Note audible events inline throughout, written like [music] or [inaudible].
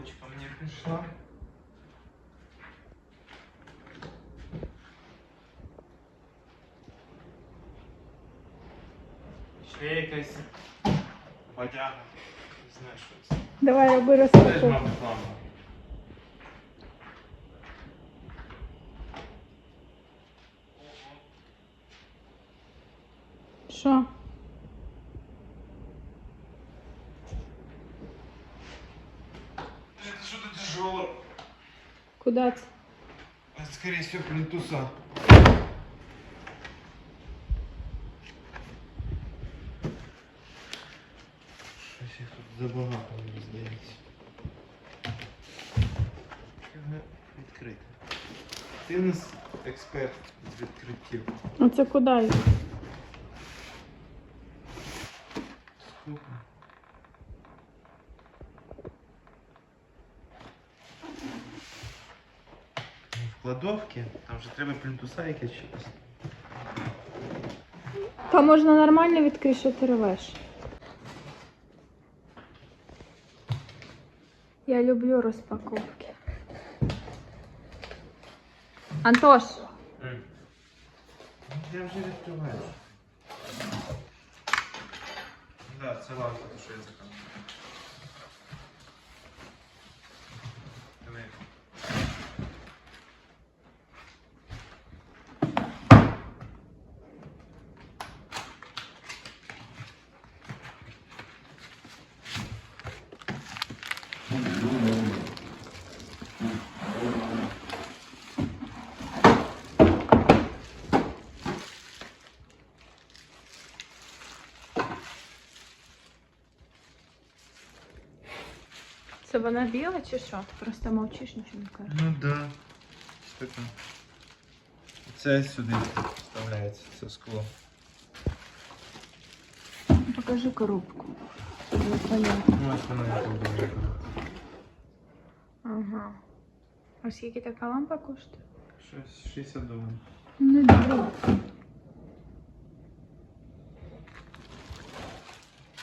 лампочка мені прийшла. Ще якась. Не знаю, що це. Давай роби Теж, розпаковку. мабуть, лампа. Куди це? Это, скорее всего, плинтуса. Щось їх тут забагато, мені здається. Його відкрити. Ти у нас експерт з відкриттів. А це куди? їх? Сколько? Ну, В кладовці, там же треба плінтуса якесь щось. Та можна нормально відкрити, що ти рвеш. Я люблю розпаковки. Антош, Ну, Я вже відкриваю. Да, це лампа, то, що я заказав. вона біла чи що? Ти просто мовчиш, нічого не кажеш. Ну да. Що таке? Це сюди вставляється, це скло. Покажи коробку. щоб було понятно. Ну, ось воно як буде. Ага. А скільки така лампа коштує? Щось 60 доларів. Не дорого.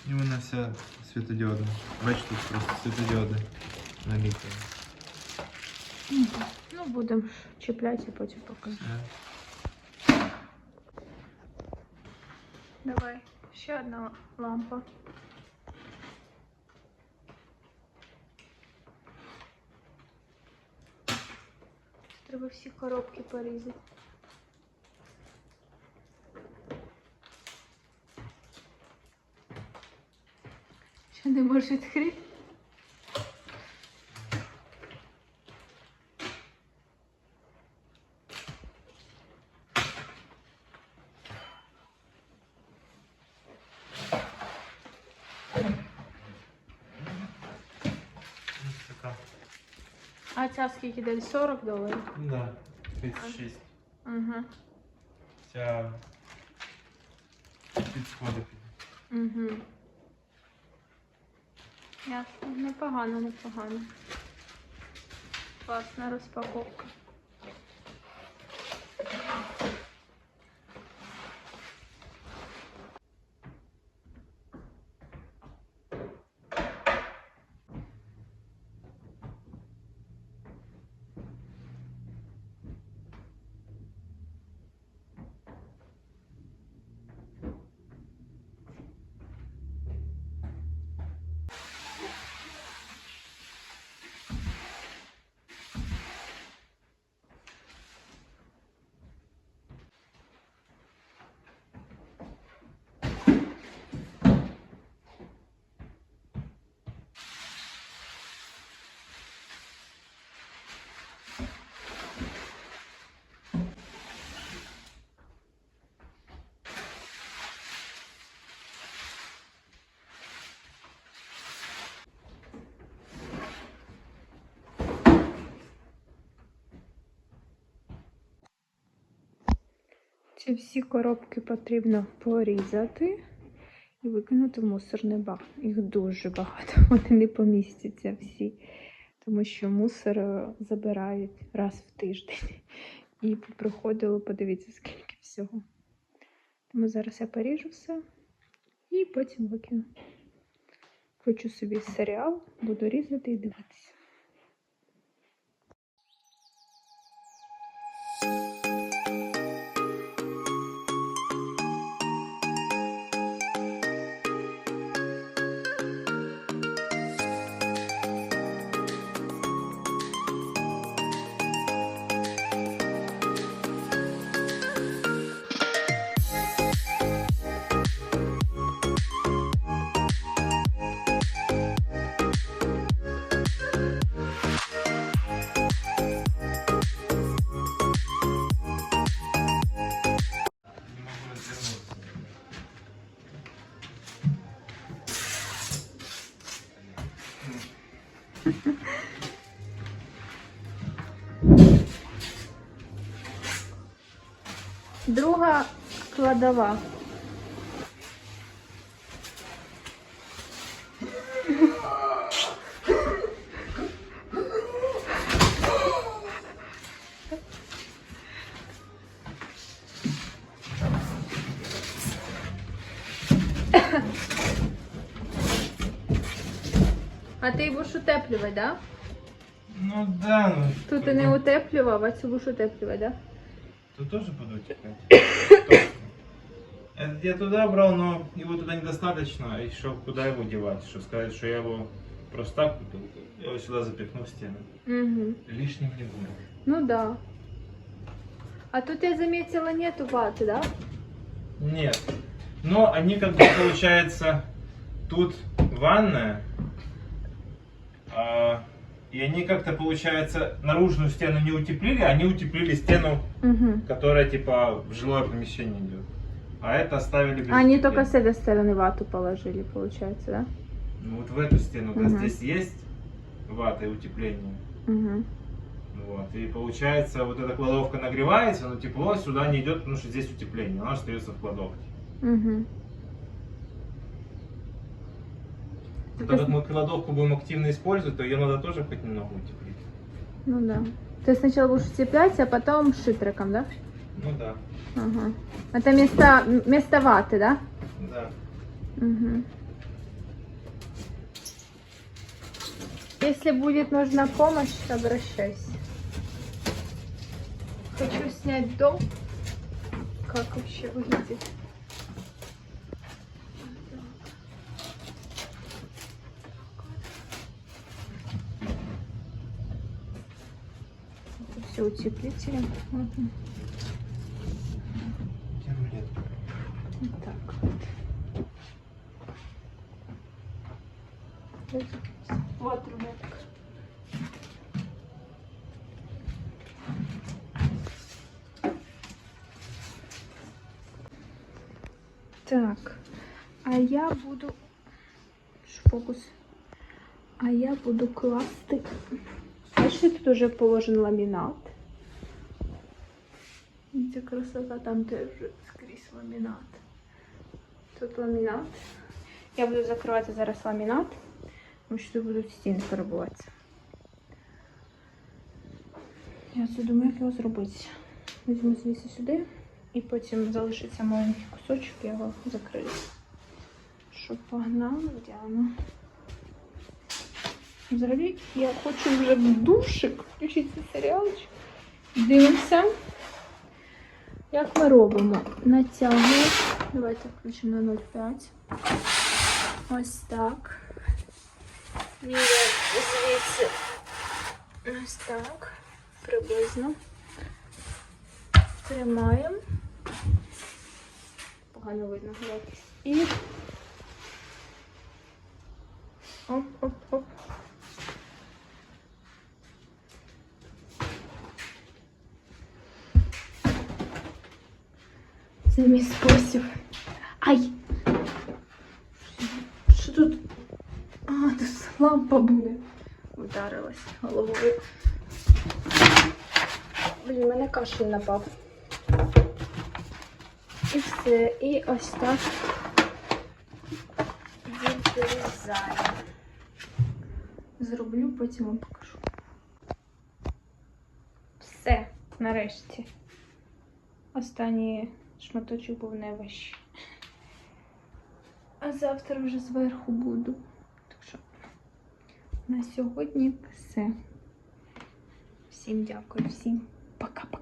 І вона вся світодіодна. Бачиш, тут просто світодіоди наліплені. Ну, будемо ж чіпляти і потім покажу. Все. Давай, ще одна лампа. Треба всі коробки порізати. не можеш відкрити? Ось така. А ця скільки десь 40 доларів? Да, 36. Угу. Ця підходить. Угу. Ясно. Непогано, непогано. Класна розпаковка. Ці всі коробки потрібно порізати і викинути в мусорний бак. Їх дуже багато, [laughs] вони не помістяться всі, тому що мусор е, забирають раз в тиждень. [laughs] І приходило, подивіться, скільки всього. Тому зараз я поріжу все і потім викину. Хочу собі серіал, буду різати і дивитися. Друга кладова. А ти будеш утеплювати, да? Ну да, ну. Тут ти не утеплював, а цю будеш утеплювати, да? Тут тоже буду утеплять. Этот я туда брал, но его туда недостаточно. И что, куда его девать? Что сказать, что я его просто так купил? Я его сюда запихну в стену. Угу. Лишним не будет. Ну да. А тут я заметила нету ваты, да? Нет. Но они как бы получается тут ванная. А, и они как-то получается наружную стену не утеплили, они утеплили стену, Угу. которая типа в жилое помещение идет. А это оставили без Они утепления. только с этой стороны вату положили, получается, да? Ну вот в эту стену, да, Мгм. здесь есть вата и утепление. Угу. Вот. И получается, вот эта кладовка нагревается, но тепло сюда не идет, потому что здесь утепление. Оно остается в кладовке. Угу. Так как мы кладовку будем активно использовать, то ее надо тоже хоть немного утеплить. Ну да. Ты сначала будешь утеплять, а потом шитриком, да? Ну да, Ага. Это место, место ваты, да? да. Угу. Если будет нужна помощь, обращайся. Хочу снять дом. Как вообще выглядит? Это все утеплители. Так вот. Вот. Так, а я буду фокус. А я буду класти. Бачите, тут уже положен ламінат. Ця красота там теж скрізь ламінат. Тут ламінат. Я буду закривати зараз ламінат, тому що тут будуть стіни фарбуватися. Я це думаю, як його зробити. Візьму звідси сюди і потім залишиться маленький кусочок, я його закрию. Щоб погнали Діана. Взагалі, я хочу вже в душик включити серіалчик. Дивимося. Як ми робимо? Натягуємо. Давайте включимо на 0,5. Ось так. Міряємо звідси. Ось так. Приблизно. Тримаємо. Погано видно. І. Оп-оп-оп. Це мій. Ай! Що тут? А, тут лампа буде. Ударилась головою. Блін, мене кашель напав. І все. І ось так. Зроблю, потім вам покажу. Все, нарешті. Останній шматочок був найважчий. А завтра вже зверху буду. Так що на сьогодні все. Всім дякую, всім пока-пока.